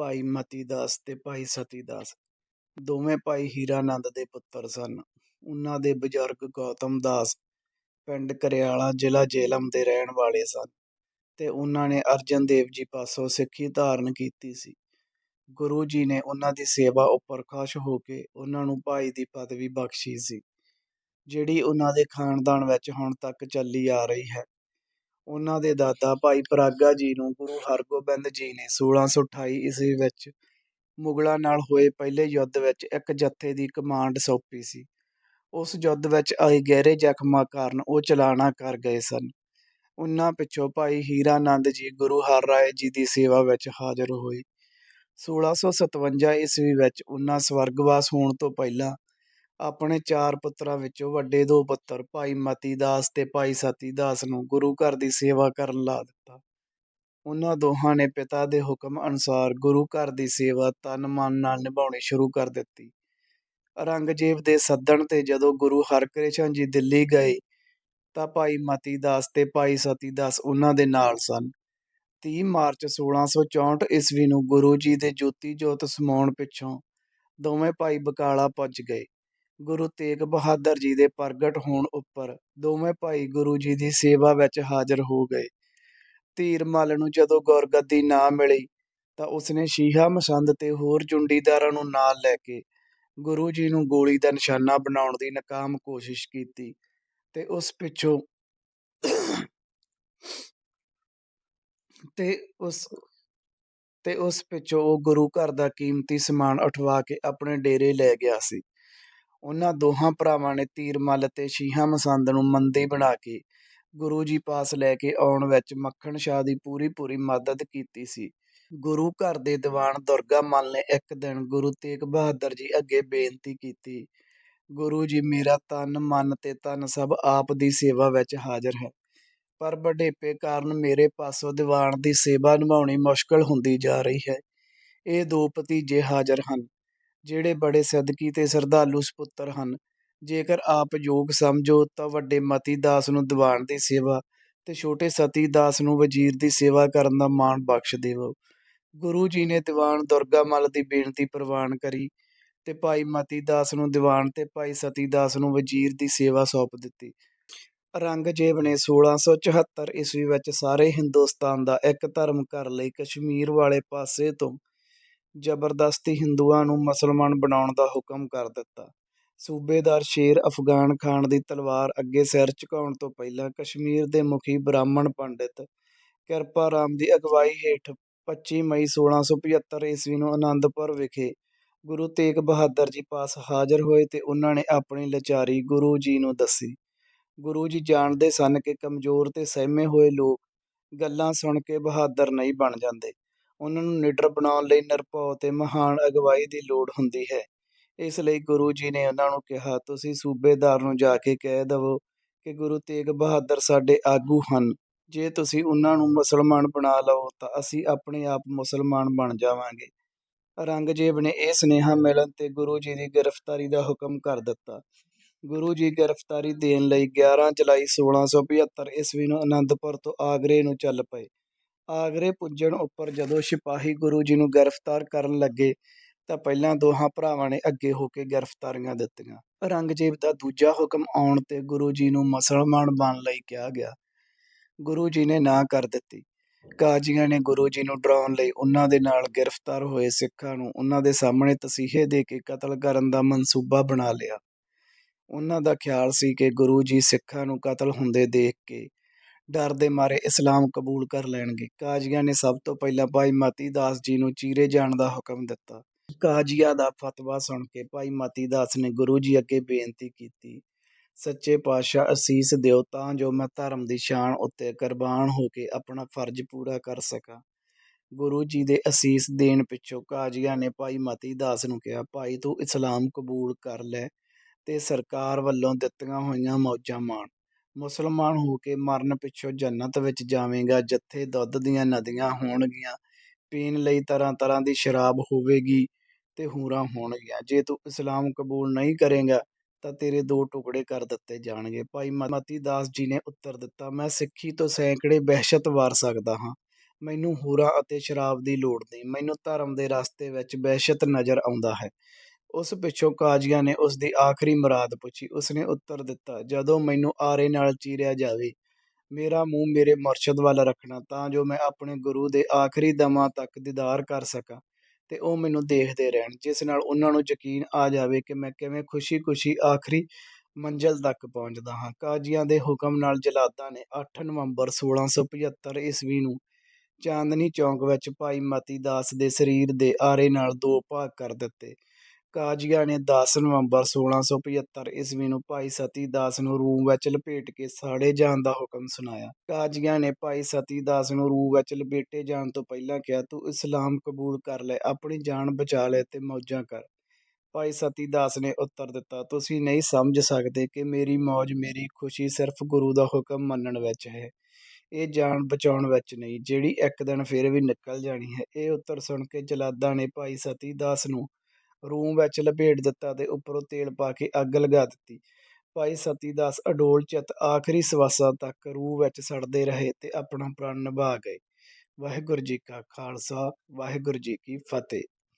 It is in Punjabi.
ਭਾਈ ਮਤੀ ਦਾਸ ਤੇ ਭਾਈ ਸਤੀ ਦਾਸ ਦੋਵੇਂ ਭਾਈ ਹੀਰਾਨੰਦ ਦੇ ਪੁੱਤਰ ਸਨ। ਉਹਨਾਂ ਦੇ ਬਜ਼ੁਰਗ ਗੌਤਮ ਦਾਸ ਪਿੰਡ ਕਰਿਆਲਾ ਜ਼ਿਲ੍ਹਾ ਜੇਲਮ ਦੇ ਰਹਿਣ ਵਾਲੇ ਸਨ ਤੇ ਉਹਨਾਂ ਨੇ ਅਰਜਨ ਦੇਵ ਜੀ ਪਾਸੋਂ ਸਿੱਖੀ ਧਾਰਨ ਕੀਤੀ ਸੀ। ਗੁਰੂ ਜੀ ਨੇ ਉਹਨਾਂ ਦੀ ਸੇਵਾ ਉੱਪਰ ਖੁਸ਼ ਹੋ ਕੇ ਉਹਨਾਂ ਨੂੰ ਭਾਈ ਦੀ ਪਦਵੀ ਬਖਸ਼ੀ ਸੀ, ਜਿਹੜੀ ਉਹਨਾਂ ਦੇ ਖਾਨਦਾਨ ਵਿੱਚ ਹੁਣ ਤੱਕ ਚੱਲੀ ਆ ਰਹੀ ਹੈ। ਉਨ੍ਹਾਂ ਦੇ ਦਾਦਾ ਭਾਈ ਪਰਾਗਾ ਜੀ ਨੂੰ ਗੁਰੂ ਹਰਗੋਬਿੰਦ ਜੀ ਨੇ 1628 ਈਸਵੀ ਵਿੱਚ ਮੁਗਲਾਂ ਨਾਲ ਹੋਏ ਪਹਿਲੇ ਯੁੱਧ ਵਿੱਚ ਇੱਕ ਜੱਥੇ ਦੀ ਕਮਾਂਡ ਸੌਂਪੀ ਸੀ। ਉਸ ਯੁੱਧ ਵਿੱਚ ਆਏ ਗਹਿਰੇ ਜ਼ਖਮਾਂ ਕਾਰਨ ਉਹ ਚਲਾਣਾ ਕਰ ਗਏ ਸਨ। ਉਹਨਾਂ ਪਿੱਛੋਂ ਭਾਈ ਹੀਰਾਨੰਦ ਜੀ ਗੁਰੂ ਹਰ ਰਾਏ ਜੀ ਦੀ ਸੇਵਾ ਵਿੱਚ ਹਾਜ਼ਰ ਹੋਏ। 1657 ਈਸਵੀ ਵਿੱਚ ਉਹਨਾਂ ਸਵਰਗਵਾਸ ਹੋਣ ਤੋਂ ਪਹਿਲਾਂ ਆਪਣੇ ਚਾਰ ਪੁੱਤਰਾਂ ਵਿੱਚੋਂ ਵੱਡੇ ਦੋ ਪੁੱਤਰ, ਭਾਈ ਮਤੀ ਦਾਸ ਤੇ ਭਾਈ ਸਤੀ ਦਾਸ ਨੂੰ ਗੁਰੂ ਘਰ ਦੀ ਸੇਵਾ ਕਰਨ ਲਾ ਦਿੱਤਾ। ਉਹਨਾਂ ਦੋਹਾਂ ਨੇ ਪਿਤਾ ਦੇ ਹੁਕਮ ਅਨੁਸਾਰ ਗੁਰੂ ਘਰ ਦੀ ਸੇਵਾ ਤਨ ਮਨ ਨਾਲ ਨਿਭਾਉਣੀ ਸ਼ੁਰੂ ਕਰ ਦਿੱਤੀ। ਔਰੰਗਜ਼ੇਬ ਦੇ ਸੱਦਣ ਤੇ ਜਦੋਂ ਗੁਰੂ ਹਰਕ੍ਰਿਸ਼ਨ ਜੀ ਦਿੱਲੀ ਗਏ, ਤਾਂ ਭਾਈ ਮਤੀ ਦਾਸ ਤੇ ਭਾਈ ਸਤੀ ਦਾਸ ਉਹਨਾਂ ਦੇ ਨਾਲ ਸਨ। 30 ਮਾਰਚ 1664 ਈਸਵੀ ਨੂੰ ਗੁਰੂ ਜੀ ਦੇ ਜੋਤੀ ਜੋਤ ਸਮਾਉਣ ਪਿੱਛੋਂ ਦੋਵੇਂ ਭਾਈ ਬਕਾਲਾ ਪੁੱਜ ਗਏ। ਗੁਰੂ ਤੇਗ ਬਹਾਦਰ ਜੀ ਦੇ ਪ੍ਰਗਟ ਹੋਣ ਉੱਪਰ ਦੋਵੇਂ ਭਾਈ ਗੁਰੂ ਜੀ ਦੀ ਸੇਵਾ ਵਿੱਚ ਹਾਜ਼ਰ ਹੋ ਗਏ। ਧੀਰ ਮੱਲ ਨੂੰ ਜਦੋਂ ਗੁਰਗੱਦੀ ਨਾ ਮਿਲੀ ਤਾਂ ਉਸਨੇ ਸ਼ੀਹਾ ਮਸੰਦ ਤੇ ਹੋਰ ਜੁੰਡੀਦਾਰਾਂ ਨੂੰ ਨਾਲ ਲੈ ਕੇ ਗੁਰੂ ਜੀ ਨੂੰ ਗੋਲੀ ਦਾ ਨਿਸ਼ਾਨਾ ਬਣਾਉਣ ਦੀ ਨਾਕਾਮ ਕੋਸ਼ਿਸ਼ ਕੀਤੀ ਤੇ ਉਸ ਪਿੱਛੋਂ ਤੇ ਉਸ ਤੇ ਉਸ ਪਿੱਛੋਂ ਉਹ ਗੁਰੂ ਘਰ ਦਾ ਕੀਮਤੀ ਸਮਾਨ ਉਠਵਾ ਕੇ ਆਪਣੇ ਡੇਰੇ ਲੈ ਗਿਆ ਸੀ। ਉਹਨਾਂ ਦੋਹਾਂ ਭਰਾਵਾਂ ਨੇ ਤੀਰ ਮੱਲ ਅਤੇ ਸ਼ੀਹਾਂ ਮਸੰਦ ਨੂੰ ਮੰਦੀ ਬਣਾ ਕੇ ਗੁਰੂ ਜੀ ਪਾਸ ਲੈ ਕੇ ਆਉਣ ਵਿੱਚ ਮੱਖਣ ਸ਼ਾਹ ਦੀ ਪੂਰੀ ਪੂਰੀ ਮਦਦ ਕੀਤੀ ਸੀ। ਗੁਰੂ ਘਰ ਦੇ ਦੀਵਾਨ ਦੁਰਗਾ ਮੱਲ ਨੇ ਇੱਕ ਦਿਨ ਗੁਰੂ ਤੇਗ ਬਹਾਦਰ ਜੀ ਅੱਗੇ ਬੇਨਤੀ ਕੀਤੀ, ਗੁਰੂ ਜੀ, ਮੇਰਾ ਤਨ, ਮਨ ਤੇ ਤਨ ਸਭ ਆਪ ਦੀ ਸੇਵਾ ਵਿੱਚ ਹਾਜ਼ਰ ਹੈ। ਪਰ ਵਡੇਪੇ ਕਾਰਨ ਮੇਰੇ ਪਾਸੋਂ ਦੀਵਾਨ ਦੀ ਸੇਵਾ ਨਿਭਾਉਣੀ ਮੁਸ਼ਕਲ ਹੁੰਦੀ ਜਾ ਰਹੀ ਹੈ। ਇਹ ਦੋ ਭਤੀਜੇ ਹਾਜ਼ਰ ਹਨ। ਜਿਹੜੇ ਬੜੇ ਸਦਕੀ ਤੇ ਸ਼ਰਧਾਲੂ ਸਪੁੱਤਰ ਹਨ। ਜੇਕਰ ਆਪ ਯੋਗ ਸਮਝੋ, ਤਾਂ ਵੱਡੇ ਮਤੀ ਦਾਸ ਨੂੰ ਦੀਵਾਨ ਦੀ ਸੇਵਾ ਤੇ ਛੋਟੇ ਸਤੀ ਦਾਸ ਨੂੰ ਵਜ਼ੀਰ ਦੀ ਸੇਵਾ ਕਰਨ ਦਾ ਮਾਣ ਬਖਸ਼ ਦੇਵੋ। ਗੁਰੂ ਜੀ ਨੇ ਦੀਵਾਨ ਦੁਰਗਾ ਮੱਲ ਦੀ ਬੇਨਤੀ ਪ੍ਰਵਾਨ ਕਰੀ ਤੇ ਭਾਈ ਮਤੀ ਦਾਸ ਨੂੰ ਦੀਵਾਨ ਤੇ ਭਾਈ ਸਤੀ ਦਾਸ ਨੂੰ ਵਜ਼ੀਰ ਦੀ ਸੇਵਾ ਸੌਂਪ ਦਿੱਤੀ। ਔਰੰਗਜ਼ੇਬ ਨੇ 1674 ਈਸਵੀ ਵਿੱਚ ਸਾਰੇ ਹਿੰਦੁਸਤਾਨ ਦਾ ਇੱਕ ਧਰਮ ਕਰ ਲਈ ਕਸ਼ਮੀਰ ਵਾਲੇ ਪਾਸੇ ਤੋਂ ਜ਼ਬਰਦਸਤੀ ਹਿੰਦੂਆਂ ਨੂੰ ਮੁਸਲਮਾਨ ਬਣਾਉਣ ਦਾ ਹੁਕਮ ਕਰ ਦਿੱਤਾ। ਸੂਬੇਦਾਰ ਸ਼ੇਰ ਅਫਗਾਨ ਖਾਨ ਦੀ ਤਲਵਾਰ ਅੱਗੇ ਸਿਰ ਝੁਕਾਉਣ ਤੋਂ ਪਹਿਲਾਂ ਕਸ਼ਮੀਰ ਦੇ ਮੁਖੀ ਬ੍ਰਾਹਮਣ ਪੰਡਿਤ ਕਿਰਪਾ ਰਾਮ ਦੀ ਅਗਵਾਈ ਹੇਠ 25 ਮਈ 1675 ਈਸਵੀ ਨੂੰ ਅਨੰਦਪੁਰ ਵਿਖੇ ਗੁਰੂ ਤੇਗ ਬਹਾਦਰ ਜੀ ਪਾਸ ਹਾਜ਼ਰ ਹੋਏ ਤੇ ਉਹਨਾਂ ਨੇ ਆਪਣੀ ਲਚਾਰੀ ਗੁਰੂ ਜੀ ਨੂੰ ਦੱਸੀ। ਗੁਰੂ ਜੀ ਜਾਣਦੇ ਸਨ ਕਿ ਕਮਜ਼ੋਰ ਤੇ ਸਹਿਮੇ ਹੋਏ ਲੋਕ ਗੱਲਾਂ ਸੁਣ ਕੇ ਬਹਾਦਰ ਨਹੀਂ ਬਣ ਜਾਂਦੇ। ਉਹਨਾਂ ਨੂੰ ਨਿਡਰ ਬਣਾਉਣ ਲਈ ਨਿਰਭਉ ਅਤੇ ਮਹਾਨ ਅਗਵਾਈ ਦੀ ਲੋੜ ਹੁੰਦੀ ਹੈ। ਇਸ ਲਈ ਗੁਰੂ ਜੀ ਨੇ ਉਹਨਾਂ ਨੂੰ ਕਿਹਾ, ਤੁਸੀਂ ਸੂਬੇਦਾਰ ਨੂੰ ਜਾ ਕੇ ਕਹਿ ਦਵੋ ਕਿ ਗੁਰੂ ਤੇਗ ਬਹਾਦਰ ਸਾਡੇ ਆਗੂ ਹਨ। ਜੇ ਤੁਸੀਂ ਉਹਨਾਂ ਨੂੰ ਮੁਸਲਮਾਨ ਬਣਾ ਲਓ ਤਾਂ ਅਸੀਂ ਆਪਣੇ ਆਪ ਮੁਸਲਮਾਨ ਬਣ ਜਾਵਾਂਗੇ। ਔਰੰਗਜ਼ੇਬ ਨੇ ਇਹ ਸੁਨੇਹਾ ਮਿਲਣ ਤੇ ਗੁਰੂ ਜੀ ਦੀ ਗ੍ਰਿਫਤਾਰੀ ਦਾ ਹੁਕਮ ਕਰ ਦਿੱਤਾ। ਗੁਰੂ ਜੀ ਗ੍ਰਿਫਤਾਰੀ ਦੇਣ ਲਈ 11 ਜੁਲਾਈ 1675 ਈਸਵੀ ਨੂੰ ਅਨੰਦਪੁਰ ਤੋਂ ਆਗਰੇ ਨੂੰ ਚੱਲ ਪਏ। ਆਗਰੇ ਪੁੱਜਣ ਉੱਪਰ ਜਦੋਂ ਸਿਪਾਹੀ ਗੁਰੂ ਜੀ ਨੂੰ ਗ੍ਰਿਫਤਾਰ ਕਰਨ ਲੱਗੇ, ਤਾਂ ਪਹਿਲਾਂ ਦੋਹਾਂ ਭਰਾਵਾਂ ਨੇ ਅੱਗੇ ਹੋ ਕੇ ਗ੍ਰਿਫਤਾਰੀਆਂ ਦਿੱਤੀਆਂ। ਔਰੰਗਜ਼ੇਬ ਦਾ ਦੂਜਾ ਹੁਕਮ ਆਉਣ ਤੇ ਗੁਰੂ ਜੀ ਨੂੰ ਮੁਸਲਮਾਨ ਬਣਨ ਲਈ ਕਿਹਾ ਗਿਆ। ਗੁਰੂ ਜੀ ਨੇ ਨਾ ਕਰ ਦਿੱਤੀ। ਕਾਜ਼ੀਆਂ ਨੇ ਗੁਰੂ ਜੀ ਨੂੰ ਡਰਾਉਣ ਲਈ ਉਹਨਾਂ ਦੇ ਨਾਲ ਗ੍ਰਿਫਤਾਰ ਹੋਏ ਸਿੱਖਾਂ ਨੂੰ ਉਹਨਾਂ ਦੇ ਸਾਹਮਣੇ ਤਸੀਹੇ ਦੇ ਕੇ ਕਤਲ ਕਰਨ ਦਾ ਮਨਸੂਬਾ ਬਣਾ ਲਿਆ। ਉਹਨਾਂ ਦਾ ਖਿਆਲ ਸੀ ਕਿ ਗੁਰੂ ਜੀ ਸਿੱਖਾਂ ਨੂੰ ਕਤਲ ਹੁੰਦੇ ਦੇਖ ਕੇ ਡਰ ਦੇ ਮਾਰੇ ਇਸਲਾਮ ਕਬੂਲ ਕਰ ਲੈਣਗੇ। ਕਾਜ਼ੀਆਂ ਨੇ ਸਭ ਤੋਂ ਪਹਿਲਾਂ ਭਾਈ ਮਤੀ ਦਾਸ ਜੀ ਨੂੰ ਚੀਰੇ ਜਾਣ ਦਾ ਹੁਕਮ ਦਿੱਤਾ। ਕਾਜ਼ੀਆਂ ਦਾ ਫਤਵਾ ਸੁਣ ਕੇ ਭਾਈ ਮਤੀ ਦਾਸ ਨੇ ਗੁਰੂ ਜੀ ਅੱਗੇ ਬੇਨਤੀ ਕੀਤੀ, ਸੱਚੇ ਪਾਤਸ਼ਾਹ ਅਸੀਸ ਦਿਓ ਤਾਂ ਜੋ ਮੈਂ ਧਰਮ ਦੀ ਸ਼ਾਨ ਉੱਤੇ ਕੁਰਬਾਨ ਹੋ ਕੇ ਆਪਣਾ ਫਰਜ਼ ਪੂਰਾ ਕਰ ਸਕਾਂ। ਗੁਰੂ ਜੀ ਦੇ ਅਸੀਸ ਦੇਣ ਪਿੱਛੋਂ ਕਾਜੀਆ ਨੇ ਭਾਈ ਮਤੀ ਦਾਸ ਨੂੰ ਕਿਹਾ, ਭਾਈ ਤੂੰ ਇਸਲਾਮ ਕਬੂਲ ਕਰ ਲੈ ਤੇ ਸਰਕਾਰ ਵੱਲੋਂ ਦਿੱਤੀਆਂ ਹੋਈਆਂ ਮੌਜਾਂ ਮਾਣ। ਮੁਸਲਮਾਨ ਹੋ ਕੇ ਮਰਨ ਪਿੱਛੋਂ ਜੰਨਤ ਵਿੱਚ ਜਾਵੇਂਗਾ, ਜਿੱਥੇ ਦੁੱਧ ਦੀਆਂ ਨਦੀਆਂ ਹੋਣਗੀਆਂ, ਪੀਣ ਲਈ ਤਰ੍ਹਾਂ ਤਰ੍ਹਾਂ ਦੀ ਸ਼ਰਾਬ ਹੋਵੇਗੀ ਤੇ ਹੂਰਾਂ ਹੋਣਗੀਆਂ। ਜੇ ਤੂੰ ਇਸਲਾਮ ਕਬੂਲ ਨਹੀਂ ਕਰੇਗਾ, ਤਾਂ ਤੇਰੇ ਦੋ ਟੁਕੜੇ ਕਰ ਦਿੱਤੇ ਜਾਣਗੇ। ਭਾਈ ਮਤੀ ਦਾਸ ਜੀ ਨੇ ਉੱਤਰ ਦਿੱਤਾ, ਮੈਂ ਸਿੱਖੀ ਤੋਂ ਸੈਂਕੜੇ ਵਹਿਸ਼ਤ ਵਾਰ ਸਕਦਾ ਹਾਂ। ਮੈਨੂੰ ਹੋਰਾਂ ਅਤੇ ਸ਼ਰਾਬ ਦੀ ਲੋੜ ਨਹੀਂ। ਮੈਨੂੰ ਧਰਮ ਦੇ ਰਸਤੇ ਵਿੱਚ ਵਹਿਸ਼ਤ ਨਜ਼ਰ ਆਉਂਦਾ ਹੈ। ਉਸ ਪਿੱਛੋਂ ਕਾਜ਼ੀਆਂ ਨੇ ਉਸ ਦੀ ਆਖਰੀ ਮੁਰਾਦ ਪੁੱਛੀ। ਉਸਨੇ ਉੱਤਰ ਦਿੱਤਾ, ਜਦੋਂ ਮੈਨੂੰ ਆਰੇ ਨਾਲ ਚੀਰਿਆ ਜਾਵੇ, ਮੇਰਾ ਮੂੰਹ ਮੇਰੇ ਮੁਰਸ਼ਦ ਵੱਲ ਰੱਖਣਾ, ਤਾਂ ਜੋ ਮੈਂ ਆਪਣੇ ਗੁਰੂ ਦੇ ਆਖਰੀ ਦਮਾਂ ਤੱਕ ਦੀਦਾਰ ਕਰ ਸਕਾਂ ਤੇ ਉਹ ਮੈਨੂੰ ਦੇਖਦੇ ਰਹਿਣ। ਜਿਸ ਨਾਲ ਉਹਨਾਂ ਨੂੰ ਯਕੀਨ ਆ ਜਾਵੇ ਕਿ ਮੈਂ ਕਿਵੇਂ ਖੁਸ਼ੀ-ਖੁਸ਼ੀ ਆਖਰੀ ਮੰਜ਼ਿਲ ਤੱਕ ਪਹੁੰਚਦਾ ਹਾਂ। ਕਾਜ਼ੀਆਂ ਦੇ ਹੁਕਮ ਨਾਲ ਜਲਾਦਾਂ ਨੇ 8 ਨਵੰਬਰ 1675 ਈਸਵੀ ਨੂੰ ਚਾਂਦਨੀ ਚੌਂਕ ਵਿੱਚ ਭਾਈ ਮਤੀ ਦਾਸ ਦੇ ਸਰੀਰ ਦੇ ਆਰੇ ਨਾਲ ਦੋ ਭਾਗ ਕਰ ਦਿੱਤੇ। ਕਾਜ਼ੀਆਂ ਨੇ 10 ਨਵੰਬਰ 1675 ਈਸਵੀ ਨੂੰ ਭਾਈ ਸਤੀ ਦਾਸ ਨੂੰ ਰੂਮ ਵਿੱਚ ਲਪੇਟ ਕੇ ਸਾੜੇ ਜਾਣ ਦਾ ਹੁਕਮ ਸੁਣਾਇਆ। ਕਾਜ਼ੀਆਂ ਨੇ ਭਾਈ ਸਤੀ ਦਾਸ ਨੂੰ ਰੂਹ ਵਿੱਚ ਲਪੇਟੇ ਜਾਣ ਤੋਂ ਪਹਿਲਾਂ ਕਿਹਾ, ਤੂੰ ਇਸਲਾਮ ਕਬੂਲ ਕਰ ਲੈ, ਆਪਣੀ ਜਾਨ ਬਚਾ ਲੈ ਤੇ ਮੌਜਾਂ ਕਰ। ਭਾਈ ਸਤੀ ਦਾਸ ਨੇ ਉੱਤਰ ਦਿੱਤਾ, ਤੁਸੀਂ ਨਹੀਂ ਸਮਝ ਸਕਦੇ ਕਿ ਮੇਰੀ ਮੌਜ ਮੇਰੀ ਖੁਸ਼ੀ ਸਿਰਫ ਗੁਰੂ ਦਾ ਹੁਕਮ ਮੰਨਣ ਵਿੱਚ ਹੈ। ਇਹ ਜਾਨ ਬਚਾਉਣ ਵਿੱਚ ਨਹੀਂ, ਜਿਹੜੀ ਇੱਕ ਦਿਨ ਫਿਰ ਵੀ ਨਿਕਲ ਜਾਣੀ ਹੈ। ਇਹ ਉੱਤਰ ਸੁਣ ਕੇ ਜਲਾਦਾਂ ਨੇ ਭਾਈ ਸਤੀ ਦਾਸ ਨੂੰ ਰੂਮ ਵਿੱਚ ਲਪੇਟ ਦਿੱਤਾ ਤੇ ਉੱਪਰੋਂ ਤੇਲ ਪਾ ਕੇ ਅੱਗ ਲਗਾ ਦਿੱਤੀ। ਭਾਈ ਸਤੀ ਦਾਸ ਅਡੋਲ ਚਿੱਤ ਆਖਰੀ ਸਵਾਸਾਂ ਤੱਕ ਰੂਹ ਵਿੱਚ ਸੜਦੇ ਰਹੇ ਤੇ ਆਪਣਾ ਪ੍ਰਾਣ ਨਿਭਾ ਗਏ। ਵਾਹਿਗੁਰੂ ਜੀ ਕਾ ਖਾਲਸਾ, ਵਾਹਿਗੁਰੂ ਜੀ ਕੀ ਫਤਿਹ।